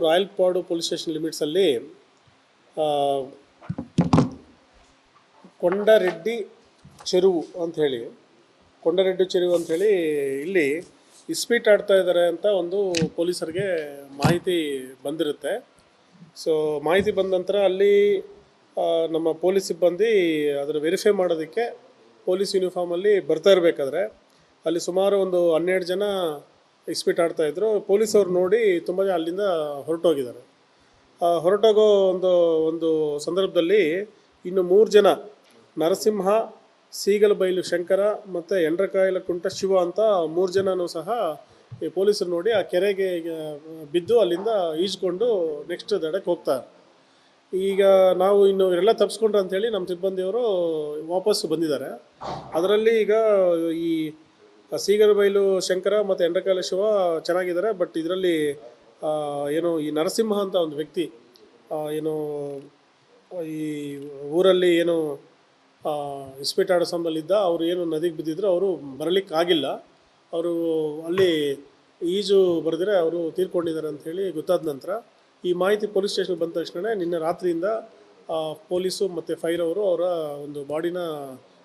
Royal ಪಾಡು police station ಲಿಮಿಟ್ಸಲ್ಲಿ ಕೊಂಡರೆಡ್ಡಿ Cheruvu ಅಂಥೇಳಿ ಕೊಂಡರೆಡ್ಡಿ ಚೆರುವು ಅಂಥೇಳಿ ಇಲ್ಲಿ ಇಸ್ಪೀಟ್ ಆಡ್ತಾ ಇದ್ದಾರೆ ಅಂತ ಒಂದು ಪೊಲೀಸರಿಗೆ ಮಾಹಿತಿ ಬಂದಿರುತ್ತೆ. ಸೊ ಮಾಹಿತಿ ಬಂದ ನಂತರ ಅಲ್ಲಿ ನಮ್ಮ ಪೊಲೀಸ್ ಸಿಬ್ಬಂದಿ ಅದನ್ನು ವೆರಿಫೈ ಮಾಡೋದಕ್ಕೆ ಪೊಲೀಸ್ ಯೂನಿಫಾರ್ಮಲ್ಲಿ ಬರ್ತಾ ಇರಬೇಕಾದ್ರೆ, ಅಲ್ಲಿ ಸುಮಾರು ಒಂದು ಹನ್ನೆರಡು ಜನ ಇಸ್ಪೀಟ್ ಆಡ್ತಾ ಇದ್ರು. ಪೊಲೀಸವ್ರು ನೋಡಿ ತುಂಬ ಜನ ಅಲ್ಲಿಂದ ಹೊರಟೋಗಿದ್ದಾರೆ. ಹೊರಟೋಗೋ ಒಂದು ಒಂದು ಸಂದರ್ಭದಲ್ಲಿ ಇನ್ನು ಮೂರು ಜನ, ನರಸಿಂಹ ಸೀಗಲಬೈಲು ಶಂಕರ ಮತ್ತು ಎಂಡ್ರಕಾಯಿಲ ಕುಂಟ ಶಿವ ಅಂತ ಮೂರು ಜನನೂ ಸಹ ಈ ಪೊಲೀಸರು ನೋಡಿ ಆ ಕೆರೆಗೆ ಬಿದ್ದು ಅಲ್ಲಿಂದ ಈಜ್ಕೊಂಡು ನೆಕ್ಸ್ಟ್ ದಡಕ್ಕೆ ಹೋಗ್ತಾರೆ. ಈಗ ನಾವು ಇನ್ನು ಇವರೆಲ್ಲ ತಪ್ಪಿಸ್ಕೊಂಡ್ರು ಅಂಥೇಳಿ ನಮ್ಮ ಸಿಬ್ಬಂದಿಯವರು ವಾಪಸ್ಸು ಬಂದಿದ್ದಾರೆ. ಅದರಲ್ಲಿ ಈಗ ಈ ಸೀಗರಬೈಲು ಶಂಕರ ಮತ್ತು ಎಂಡ್ರಕಾಲ ಶಿವ ಚೆನ್ನಾಗಿದ್ದಾರೆ, ಬಟ್ ಇದರಲ್ಲಿ ಏನು ಈ ನರಸಿಂಹ ಅಂತ ಒಂದು ವ್ಯಕ್ತಿ ಏನು, ಈ ಊರಲ್ಲಿ ಏನು ಇಸ್ಪೀಟ್ ಆಡೋ ಅವರು ಏನು ನದಿಗೆ ಬಿದ್ದಿದ್ರು ಅವರು ಬರಲಿಕ್ಕಾಗಿಲ್ಲ ಅವರು ಅಲ್ಲಿ ಈಜು ಬರೆದಿರೆ ಅವರು ತೀರ್ಕೊಂಡಿದ್ದಾರೆ ಅಂಥೇಳಿ ಗೊತ್ತಾದ ನಂತರ ಈ ಮಾಹಿತಿ ಪೊಲೀಸ್ ಸ್ಟೇಷನ್ ಬಂದ ತಕ್ಷಣ ನಿನ್ನೆ ರಾತ್ರಿಯಿಂದ ಪೊಲೀಸು ಮತ್ತು ಫೈರ್ ಅವರು ಅವರ ಒಂದು ಬಾಡಿನ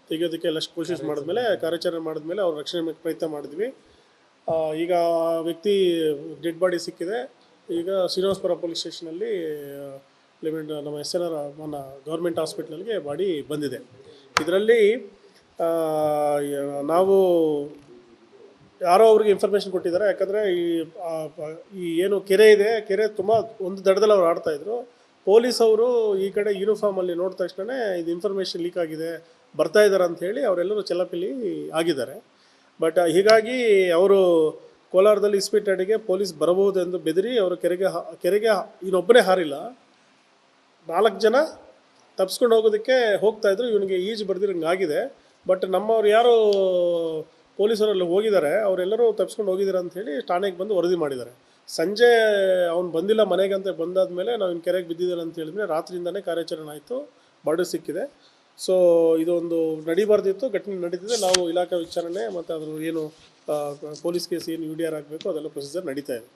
ತೆಗೆಯೋದಕ್ಕೆ ಎಲ್ಲ ಕೋಶಿಶ್ ಮಾಡಿದ್ಮೇಲೆ ಕಾರ್ಯಾಚರಣೆ ಮಾಡಿದ್ಮೇಲೆ ಅವ್ರ ರಕ್ಷಣೆ ಪ್ರಯತ್ನ ಮಾಡಿದ್ವಿ. ಈಗ ಆ ವ್ಯಕ್ತಿ ಡೆಡ್ ಬಾಡಿ ಸಿಕ್ಕಿದೆ. ಈಗ ಶ್ರೀನಿವಾಸಪುರ ಪೊಲೀಸ್ ಸ್ಟೇಷನಲ್ಲಿ ಲಿಮಿಟ್ ನಮ್ಮ ಎಸ್ ಎನ್ ಆರ್ ನನ್ನ ಗೌರ್ಮೆಂಟ್ ಹಾಸ್ಪಿಟ್ಲಲ್ಗೆ ಬಾಡಿ ಬಂದಿದೆ. ಇದರಲ್ಲಿ ನಾವು ಯಾರೋ ಅವ್ರಿಗೆ ಇನ್ಫಾರ್ಮೇಷನ್ ಕೊಟ್ಟಿದ್ದಾರೆ. ಯಾಕಂದರೆ ಈ ಏನು ಕೆರೆ ಇದೆ ಕೆರೆ ತುಂಬ ಒಂದು ದಡದಲ್ಲಿ ಅವ್ರು ಆಡ್ತಾ ಇದ್ರು. ಪೊಲೀಸ್ ಅವರು ಈ ಕಡೆ ಯೂನಿಫಾರ್ಮಲ್ಲಿ ನೋಡಿದ ತಕ್ಷಣ ಇದು ಇನ್ಫಾರ್ಮೇಷನ್ ಲೀಕ್ ಆಗಿದೆ, ಬರ್ತಾ ಇದ್ದಾರೆ ಹೇಳಿ ಅವರೆಲ್ಲರೂ ಚಲಪಿಲಿ ಆಗಿದ್ದಾರೆ. ಬಟ್ ಹೀಗಾಗಿ ಅವರು ಕೋಲಾರದಲ್ಲಿ ಇಸ್ಪೀಟ್ ಅಡಿಗೆ ಪೊಲೀಸ್ ಬರಬಹುದೆಂದು ಬೆದರಿ ಅವರು ಕೆರೆಗೆ ಕೆರೆಗೆ ಇನ್ನೊಬ್ಬರೇ ಹಾರಿಲ್ಲ. ನಾಲ್ಕು ಜನ ತಪ್ಸ್ಕೊಂಡು ಹೋಗೋದಕ್ಕೆ ಹೋಗ್ತಾ ಇದ್ರು, ಇವನಿಗೆ ಈಜು ಬರ್ದಿರಂಗೆ ಆಗಿದೆ. ಬಟ್ ನಮ್ಮವ್ರು ಯಾರು ಪೊಲೀಸರಲ್ಲಿ ಹೋಗಿದ್ದಾರೆ, ಅವರೆಲ್ಲರೂ ತಪ್ಸ್ಕೊಂಡು ಹೋಗಿದ್ದಾರೆ ಅಂತ ಹೇಳಿ ಠಾಣೆಗೆ ಬಂದು ವರದಿ ಮಾಡಿದ್ದಾರೆ. ಸಂಜೆ ಅವ್ನು ಬಂದಿಲ್ಲ ಮನೆಗೆ ಅಂತ ಬಂದಾದಮೇಲೆ ನಾವು ಇನ್ನು ಕೆರೆಗೆ ಬಿದ್ದಿದ್ದಾನೆ ಅಂತ ಹೇಳಿದ್ರೆ ರಾತ್ರಿಯಿಂದನೇ ಕಾರ್ಯಾಚರಣೆ ಆಯಿತು, ಬಾರ್ಡರ್ ಸಿಕ್ಕಿದೆ. ಸೊ ಇದೊಂದು ನಡಿಬಾರ್ದಿತ್ತು, ಘಟನೆ ನಡೀತಿದೆ. ನಾವು ಇಲಾಖೆ ವಿಚಾರಣೆ ಮತ್ತು ಅದ್ರ ಏನು ಪೊಲೀಸ್ ಕೇಸ್ ಏನು ಯು ಡಿ ಆರ್ ಆಗಬೇಕು ಅದೆಲ್ಲ ಪ್ರೊಸೀಜರ್ ನಡೀತಾ ಇದೆ.